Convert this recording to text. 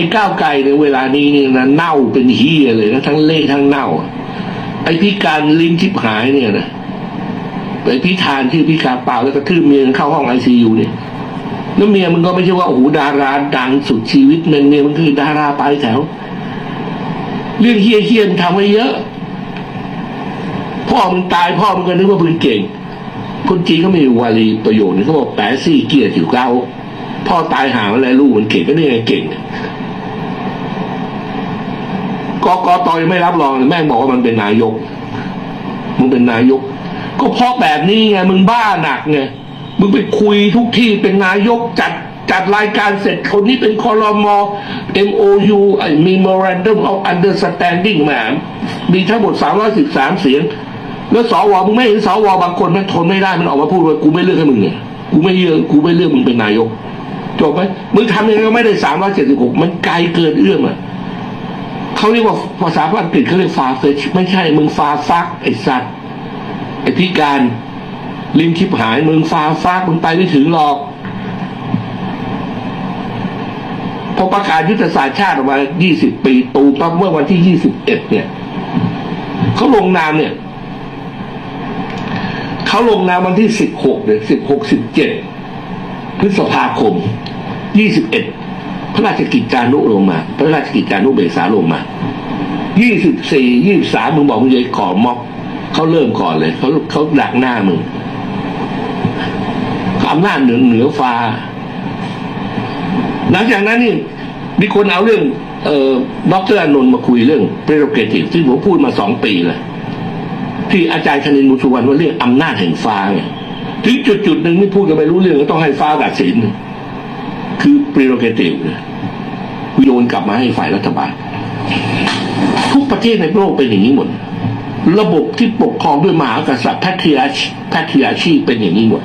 อ้ก้าวไกลในเวลานี้เนี่ยนะเน่าเป็นเฮียเลยนะทั้งเละทั้งเน่า ไอ้พิการลิ้นทิพหายเนี่ยนะไอ้พิธานที่อพิการเปล่าแล้วก็ทืบเมียเข้าห้องไอซียูเนี่ยแล้วเมียมันก็ไม่ใช่ว่าโอ้โหดาราดังสุดชีวิตมันเมียมันคือดาราปลายแถว เรื่องเฮี้ยเฮี้ยมันทำไว้เยอะ พ่อมึงตายพ่อมึงก็นึกว่ามึงเก่งคนจีนเขามีวาลีประโยชน์เขาบอกแปซี่เกียร์จิ๋วเก้าพ่อตายหาอะไรลูกมันเก่งก็นี่ไงเก่ง กกตยังไม่รับรองเลยแม่งบอกว่ามันเป็นนายก มึงเป็นนายก ก็เพราะแบบนี้ไงมึงบ้าหนักไงมึงไปคุยทุกที่เป็นนายกจัดจัดรายการเสร็จคนนี้เป็นคอรมอ MOU ไอ้ Memorandum of Understanding แหมมีทั้งหมด 313 เสียง แล้วสวมึงไม่เห็นสวบางคนมันทนไม่ได้มันออกมาพูดว่ากูไม่เลือกให้มึงเนี่ยกูไม่เลือกกูไม่เลือกมึงเป็นนายกจบไหมมึงทำยังไงก็ไม่ได้ 376 มันไกลเกินเอื้อมอะ เขาเรียกว่าภาษาอังกฤษเขาเรียกฟาเฟชไม่ใช่มึงฟาฟักไอ้สัตว์ไอ้พิการลิงคิปหายมึงฟาฟากมึงไปไม่ถึงหรอกพอประกาศยุทธศาสตร์ชาติออกมา 20 ปีตูปั๊บเมื่อวันที่ 21 เนี่ยเขาลงนามเนี่ยเขาลงนามวันที่ 16เนี่ย16 17พฤษภาคม 21 พระราชกิจจานุลงมา พระราชกิจจานุเบกษาลงมา24 23มึงบอกมึงจะขอม็อบเขาเริ่มก่อนเลยเขาเขาดักหน้ามึงอำนาจเหนือเหนือฟ้า หลังจากนั้นนี่มีคนเอาเรื่องเอ่อดรอนนท์มาคุยเรื่อง prerogative ซึ่งผมพูดมาสองปีเลยที่อาจารย์คณินมุสุวรรณว่าเรื่องอำนาจแห่งฟ้าไงถึงจุดจุดหนึ่งไม่พูดกันไม่รู้เรื่องก็ต้องให้ฟ้าตัดสิน คือ prerogative เนี่ยโยนกลับมาให้ฝ่ายรัฐบาล ทุกประเทศในโลกเป็นอย่างนี้หมด ระบบที่ปกครองด้วยมหากษัตริย์แพทริอาชแพทริอาชีเป็นอย่างนี้หมด